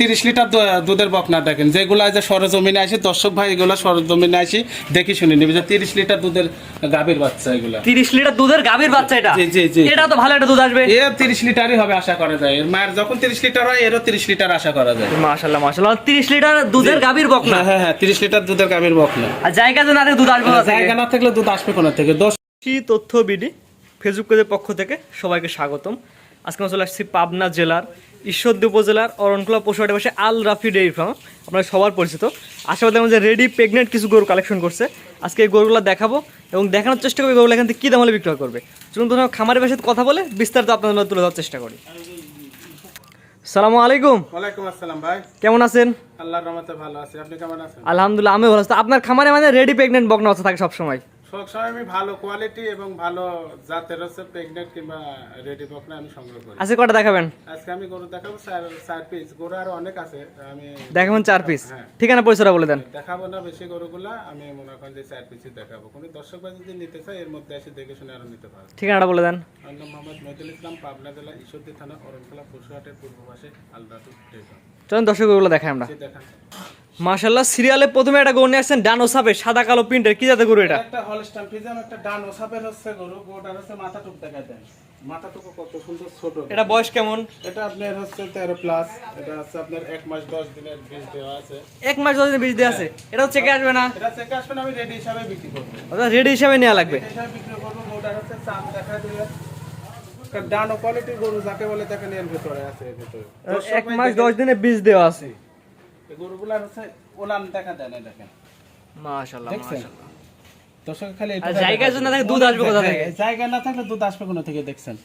তিরিশ লিটার দুধের বকনা দেখেন। যেগুলা যে সরজমিনে আসি দর্শক ভাই এগুলা সরজমিনে আসি দেখি শুনে নিবি যে তিরিশ লিটার দুধের গাভীর বাচ্চা এগুলা। তিরিশ লিটার দুধের গাভীর বাচ্চা এটা? জি, জি, জি। এটা তো ভালো একটা দুধ আসবে। এ তিরিশ লিটারই হবে আশা করা যায়। এর মায়ের যখন তিরিশ লিটার হয় এরও তিরিশ লিটার আশা করা যায়। মাশাল্লাহ মাশাল্লাহ তিরিশ লিটার দুধের গাভীর বকনা হ্যাঁ হ্যাঁ হ্যাঁ তিরিশ লিটার দুধের গাভীর বকনা আর জায়গা যে না থাকে দুধ আসবে থেকে? জায়গা না থাকলে দুধ আসবে কোথা থেকে? দশ তথ্য বিডি ফেসবুক পেজের পক্ষ থেকে সবাইকে স্বাগতম। আজকে আমরা চলে আসছি পাবনা জেলার ঈশ্বরদী উপজেলার অরণখোলা পশুহাটে বসে আল রাফি ডেইরি ফার্ম আপনারা সবার পরিচিত। আশেপাশে আমাদের রেডি প্রেগনেন্ট কিছু গরু কালেকশন করছে। আজকে এই গরুগুলো দেখাবো এবং দেখানোর চেষ্টা করব গরুগুলো এখান থেকে কী দাম হলে বিক্রয় করবে। চলুন প্রথমে খামারের সাথে কথা বলে বিস্তারিত আপনাদের মধ্যে তুলে দেওয়ার চেষ্টা করি। সালামু আলাইকুম। ওয়ালাইকুম আসসালাম ভাই। কেমন আছেন? আল্লাহর রহমতে ভালো আছি। আপনি কেমন আছেন? আলহামদুলিল্লাহ আমি ভালো আছি। আপনার খামারে মানে রেডি প্রেগনেন্ট বকনা থাকে সবসময়? সবসময় আমি ভালো কোয়ালিটি এবং ভালো জাতের হচ্ছে প্রেগনেন্ট কিংবা রেডি বকনা আমি সংগ্রহ করি। আজকে কটা দেখাবেন? আজকে আমি গরু দেখাবো চার চার পিস গরু আরও অনেক আছে আমি দেখাবেন চার পিস হ্যাঁ। ঠিকানা পরিচয়টা বলে দেন। দেখাবো না বেশি গরুগুলা আমি মনে করেন যে চার পিসই দেখাবো। কোনো দর্শক ভাই যদি নিতে চায় এর মধ্যে এসে দেখে শুনে আরও নিতে পারে। ঠিকানাটা বলে দেন। আমার নাম মোহাম্মদ মহিদুল ইসলাম পাবনা জেলা ঈশ্বরদী থানা অরণখোলা পশুহাটের পূর্ব পাশে আলদাটু চলুন দর্শকগুলো দেখাই আমরা। দেখান। মাশাল্লাহ সিরিয়ালে প্রথমে একটা গরু নিয়ে আসছেন ডান ও সাপে সাদা কালো প্রিন্টের। কি জাতের গরু এটা? একটা হলস্টাইন ফিজাম একটা ডান ওসাপের হচ্ছে গরু গরুটার হচ্ছে মাথাটুক দেখা দেয় মাথাটুকু কত সুন্দর ছোট। এটা বয়স কেমন? এটা আপনার হচ্ছে তেরো প্লাস এটা হচ্ছে আপনার এক মাস দশ দিনের বীজ দেওয়া আছে। এক মাস দশ দিন বীজ দিয়ে আছে? এটাও চেকে আসবে না? এটা চেকে আসবেন আমি রেডি হিসাবে বিক্রি করব। ওটা রেডি হিসাবে নেওয়া লাগবে। রেডি হিসাবে বিক্রি করব গরুটার হচ্ছে চাম দেখা দিলে। একটা ডান ও কোয়ালিটির গরু যাকে বলে তাকে এর ভিতরে আছে এর ভিতরে। এক মাস দশ দিনে বীজ দেওয়া আছে। এই গরুগুলার হচ্ছে ওলান দেখা দেয় না দেখেন। মাশাল্লাহ দেখছেন? দর্শক খালি আর যদি না থাকে দুধ আসবে কোথা থেকে? জায়গা না থাকলে দুধ আসবে কোথা থেকে দেখছেন?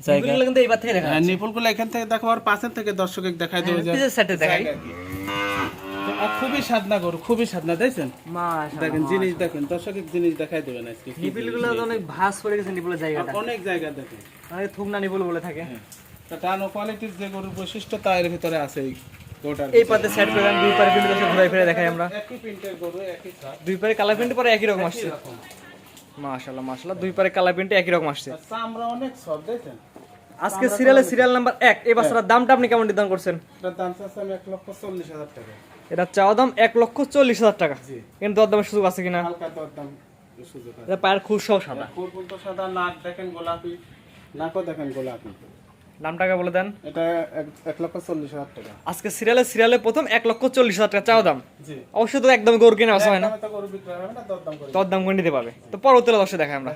জায়গা কিন্তু এইবার থেকে দেখা হ্যাঁ নিপুলগুলো এখান থেকে দেখো আর পাশের থেকে দর্শক দেখাই দেবে পিছের সাইডে দেখাই। জায়গা কি। তো, আর খুবই সাধনা গরু খুবই সাধনা দেখছেন? দেখেন জিনিস দেখেন দর্শক জিনিস দেখাই দেবেন আজকে গুলো অনেক ভাস পড়ে গেছে নিপুলের জায়গাটা। অনেক জায়গা দেখেন। অনেক থুক নিপুল বলে থাকে। তা টান কোয়ালিটির যে গরুর বৈশিষ্ট্য তা এর ভিতরে আছে। এই পাতে সাইড করে দুই পারে কিন্তু ফিরে দেখাই আমরা। দুই পারে কালার প্রিন্ট পরে একই রকম আসছে। মাশাল্লাহ মাশাল্লাহ দুই পারে কালার প্রিন্টে একই রকম আসছে। আর চামড়া অনেক সব দেখেন। আজকে সিরিয়ালে সিরিয়াল নাম্বার এই বাচ্চাটার দামটা আপনি কেমন নির্ধারণ করছেন? এটার দাম চাচ্ছে আমি এক লক্ষ চল্লিশ হাজার টাকা। এটা চাওয়া দাম এক লক্ষ চল্লিশ হাজার টাকা। কিন্তু দরদামের সুযোগ আছে কিনা? হালকা দর সুযোগ আছে। পায়ের খুব সব সাদা। তো সাদা নাক দেখেন গোলাপি। নাকও দেখেন গোলাপি। দামটাকে বলে দেন। এটা এক- এক লক্ষ চল্লিশ হাজার টাকা। আজকে সিরিয়ালে সিরিয়ালে প্রথম এক লক্ষ চল্লিশ হাজার টাকা চাও দাম। অবশ্যই তো একদম গরু কিনে আসা হয় না? দামে দরদাম করে দাম নিতে পারবে। তো পরবর্তী দর্শক দেখায় আমরা।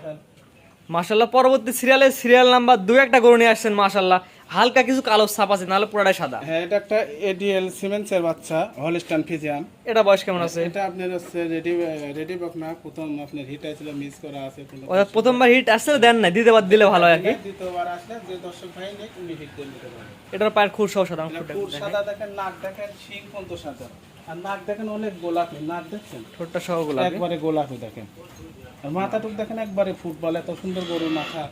মাসাল্লাহ পরবর্তী সিরিয়ালে সিরিয়াল নাম্বার দু একটা গরু নিয়ে আসছেন মাশাল্লাহ হালকা কিছু কালো ছাপ আছে নাহলে পুরাটাই সাদা। হ্যাঁ এটা একটা এডিএল সিমেন্সের বাচ্চা হলিস্টান ফিজিয়াম এটা বয়স কেমন আছে? এটা আপনার হচ্ছে রেডি রেডি বকনা প্রথম আপনার হিট আছে মিস করা আছে। ওটা প্রথমবার হিট আসলে দেন না দিতে পার দিলে ভালো হয় কি। দ্বিতীয়বার আসলে যে দর্শক ভাই নেই উনি হিট দিয়ে নিতে পারেন এটার পায়ের খুব সব সাদা পুর সাদা দেখেন নাক দেখেন শিং পর্যন্ত সাদা। আর নাক দেখেন অনেক গোলাপি নাক দেখছেন? ঠোঁটটা সহগুলো একবারে গোলাপি দেখেন। মাথাটুক দেখেন একবারে ফুটবল এত সুন্দর গরু মাথা।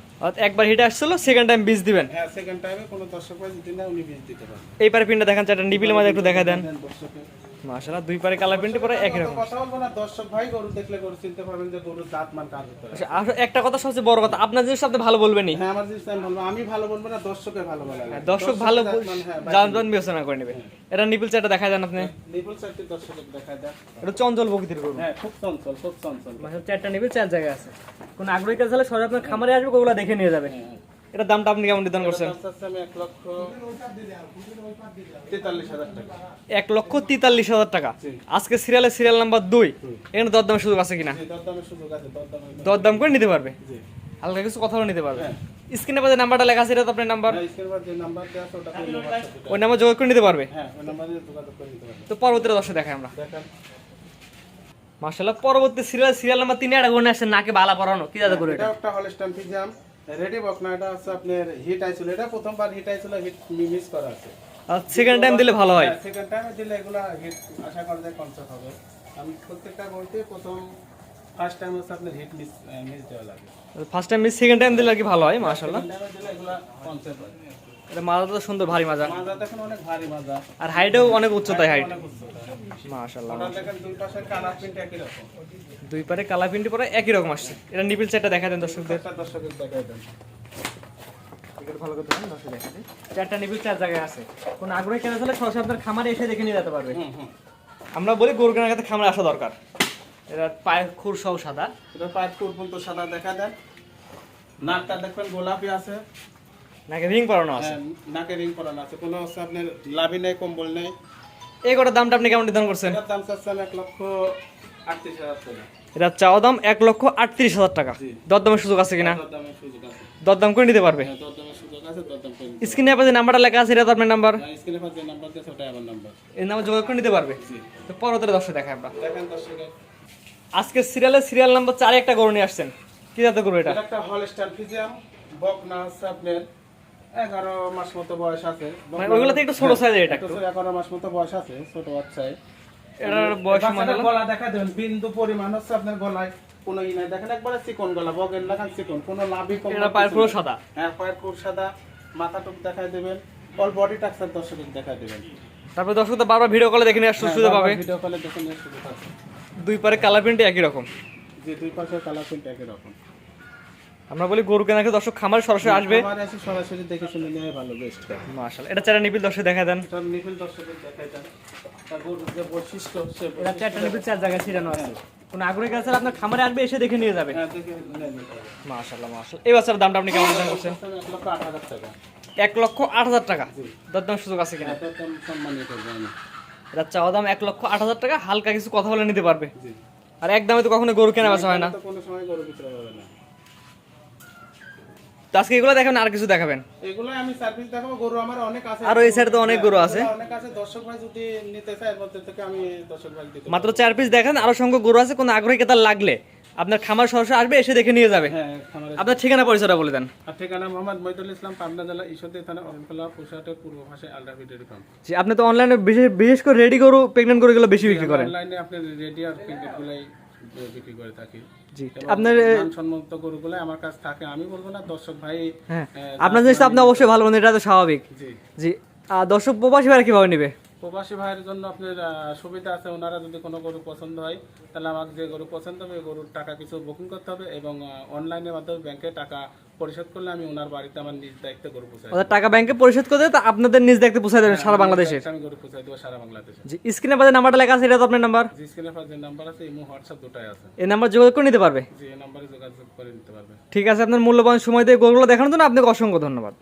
একবার হিট আসছিল সেকেন্ড টাইম বীজ দিবেন। হ্যাঁ সেকেন্ড টাইমে কোনো দর্শক যদি না উনি বীজ দিতে পারেন এই পারে পিনটা দেখান চারটা নিপিলের মাঝে একটু দেখা দেন। দেন দর্শকের। মাশাল্লাহ দুই পারে কালার প্রিন্ট পরে একই রকম। কথা বলব না দর্শক ভাই গরু দেখলে গরু চিনতে পারবেন যে গরুর জাত মান কার ভিতরে। আচ্ছা, একটা কথা সবচেয়ে বড় কথা আপনার জিনিস আপনি ভালো বলবেনই। হ্যাঁ আমার জিনিস আমি বলব আমি ভালো বলব না দর্শকের ভালো বলা লাগে। হ্যাঁ, দর্শক ভালো জাত হ্যাঁ, জান জান বিবেচনা করে নেবে। এটা নিপিল চারটা দেখা দেন আপনি। নিপুল দেখা যায় এটা চঞ্চল প্রকৃতির করুন হ্যাঁ খুব চঞ্চল খুব চঞ্চল। মানে চারটা নিপিল চার জায়গায় আছে। কোন আগ্রহী কাজ হলে সবাই আপনার খামারে আসবে ওগুলো দেখে নিয়ে যাবে। এটা দামটা আপনি কেমন নির্ধারণ করছেন? এক লক্ষ তেতাল্লিশ হাজার টাকা। আজকে সিরিয়ালের সিরিয়াল নাম্বার দুই। এখানে দরদামের সুযোগ আছে কিনা? দরদাম করে নিতে পারবে? হালকা কিছু কথাও নিতে পারবে। হ্যাঁ। স্ক্রিনে পাশে নাম্বারটা লেখা আছে এটা তো আপনার নাম্বার। হ্যাঁ, ওই নাম্বার যোগাযোগ করে নিতে পারবে? হবে। হ্যাঁ যোগাযোগ করে নিতে পারবেন তো পরবর্তী দর্শক দেখাই আমরা। দেখেন। মার্শাল্লাহ পরবর্তী সিরিয়াল সিরিয়াল নাম্বার তিনে একটা গণে আসছে নাকে বালা পরানো। কি যাতে করে এটা? একটা হলস্টাইন ফিজিয়াম রেডি বকনা এটা আছে আপনার হিট আইছিল এটা প্রথমবার হিট আইছিল হিট মিস করা আছে। আর সেকেন্ড টাইম দিলে ভালো হয়। সেকেন্ড টাইম দিলে এগুলা হিট আশা করা যায় কনসার্ট হবে। আমি প্রত্যেকটা বলতে প্রথম ফার্স্ট টাইম হচ্ছে আপনার হিট মিস মিস দেওয়া লাগে। First time miss second time দিলে আর কি ভালো হয় মাশাআল্লাহ। সেকেন্ড টাইমে দিলে এগুলা কনসেপ্ট হয়। এটা মাজা তো সুন্দর ভারী মাজা। মাজা দেখেন অনেক ভারী মাজা। আর হাইটেও অনেক উচ্চতায় হাইট। দুই পাশে কালার প্রিন্ট একই রকম। দুই পারে প্রিন্টি পরে একই রকম আসছে। এটা নিপিল চারটা দেখা দেন দর্শকদের। একটা দর্শকের দেন। ভালো করে দেখুন দর্শক দেখাতে চারটা নিবিল চার জায়গায় আছে। কোন আগ্রহী কেনা হলে সরাসরি আপনার খামারে এসে দেখে নিয়ে যেতে পারবে। আমরা বলি গরু কেনার কাছে খামারে আসা দরকার। এটা পায়ের খুর সহ সাদা। এটা পায়ের সাদা দেখা দেন নাকটা দেখবেন গোলাপি আছে। নাকি রিং পরানো আছে। হ্যাঁ, নাকে রিং পরানো আছে। কোনো হচ্ছে আপনার লাভি নেই কম্বল নেই। এই কটার দামটা আপনি কেমন নির্ধারণ করছেন? এটার দাম চাচ্ছেন এক লক্ষ আটত্রিশ হাজার টাকা। এটা চাওয়া দাম এক লক্ষ আটত্রিশ হাজার টাকা। দরদামের সুযোগ আছে কিনা? আছে। দরদাম করে নিতে পারবে? হ্যাঁ, স্ক্রিনে যে নাম্বারটা লেখা আছে এটা আপনার নাম্বার? পাশে এই নাম্বার যোগাযোগ করে নিতে পারবে? তো পরবর্তী দর্শক দেখায় আমরা। আজকে সিরিয়ালের সিরিয়াল নাম্বার চারে একটা গরু নিয়ে আসছেন। কি জাতের গরু এটা? এটা একটা হলস্টাইন ফিজিয়াম বকনা হচ্ছে আপনার এগারো মাস মতো বয়স আছে। মানে একটু ছোট সাইজের এটা এগারো মাস মতো বয়স আছে ছোট বাচ্চায় এটার বয়স মানে গলা দেখা দেবেন বিন্দু পরিমাণ হচ্ছে আপনার গলায়। কোনো ই নাই দেখেন একবারে চিকন গলা বগের লাগান চিকন কোনো লাভই কম এটা পায়ের পুরো সাদা। হ্যাঁ পায়ের পুরো সাদা মাথা টুক দেখাই দেবেন অল বডি টাক্সার দর্শক দেখাই দেবেন। তারপরে দর্শক বারবার ভিডিও কলে দেখে নিয়ে আসতে পাবে। ভিডিও কলে দেখে আছে। দুই পারে কালার প্রিন্ট একই রকম। যে দুই পাশে কালার প্রিন্ট একই রকম। আমরা বলি গরু কেনাকে দর্শক খামার সরাসরি আসবে। আমার এসে সরাসরি দেখে শুনে নেওয়াই ভালো বেস্ট মাশাআল্লাহ। এটা চারটা নিপিল দর্শক দেখা দেন। তার নিখিল দর্শকের দেখাই দেন। তার গরুর যে বৈশিষ্ট্য সে এটা চারটা নিপিল চার জায়গায় ছিটানো আছে। কোন আগ্রহী কাছে আপনার খামারে আসবে এসে দেখে নিয়ে যাবে। হ্যাঁ দেখে নিয়ে মাশাআল্লাহ মাশাআল্লাহ। এই বাচ্চার দামটা আপনি কেমন নির্ধারণ করছেন? এক লক্ষ আট হাজার টাকা। এক লক্ষ আট হাজার টাকা। দরদাম সুযোগ আছে কিনা? এটা চাওয়া দাম এক লক্ষ আট হাজার টাকা। হালকা কিছু কথা বলে নিতে পারবে। আর এক দামে তো কখনো গরু কেনা বেচা হয় না। কোনো সময় গরু বিক্রি হবে না। তো আজকে এগুলো দেখাবেন আর কিছু দেখাবেন। এগুলো আমি সার্ভিস দেখাবো গরু আমার অনেক আছে। আরও এই সাইডে তো অনেক গরু আছে। অনেক আছে দর্শক ভাই যদি নিতে চায় এর মধ্যে থেকে আমি দর্শক ভাই দিতে মাত্র চার পিস দেখেন আরও সংখ্যক গরু আছে কোনো আগ্রহী লাগলে আপনার খামার সরাসরি আসবে এসে দেখে নিয়ে যাবে। হ্যাঁ আপনার ঠিকানা পরিচয়টা বলে দেন। ঠিকানা মোহাম্মদ মহিদুল ইসলাম পাবনা জেলা ঈশ্বরদী থানা পূর্ব পাশে আলডাফি ডেরি ফার্ম জি আপনি তো অনলাইনে বিশেষ বিশেষ করে রেডি গরু প্রেগনেন্ট গরুগুলো বেশি বিক্রি করেন। অনলাইনে আপনি রেডি আর প্রিন্টেড গুলাই বিক্রি করে থাকি। জি। আপনার গরুগুলো আমার কাছে থাকে আমি বলব না দর্শক ভাই হ্যাঁ। আপনার জিনিস তো আপনি অবশ্যই ভালো মানে এটা তো স্বাভাবিক। জি। জি। আর দর্শক প্রবাসী ভাইরা কীভাবে নেবে? প্রবাসী ভাইয়ের জন্য আপনার সুবিধা আছে ওনারা যদি কোনো গরু পছন্দ হয় তাহলে আমাকে যে গরু পছন্দ হবে গরুর টাকা কিছু বুকিং করতে হবে এবং অনলাইনের মাধ্যমে ব্যাংকে টাকা পরিশোধ করলে আমি ওনার বাড়িতে আমার নিজ দায়িত্বে গরু পৌঁছাই টাকা ব্যাংকে পরিশোধ করে তা আপনাদের নিজ দেখতে পৌঁছায় দেবেন সারা বাংলাদেশে। আমি গরু পৌঁছাই দেবো সারা বাংলাদেশে। জি স্ক্রিনে পাশে নাম্বারটা লেখা আছে এটা তো আপনার নাম্বার যে স্ক্রিনে যে নাম্বার আছে ইমো হোয়াটসঅ্যাপ দুটাই আছে। এই নাম্বার যোগাযোগ করে নিতে পারবে? যে নাম্বারে যোগাযোগ করে নিতে পারবে। ঠিক আছে আপনার মূল্যবান সময় দিয়ে গরুগুলো দেখানোর জন্য আপনাকে অসংখ্য ধন্যবাদ।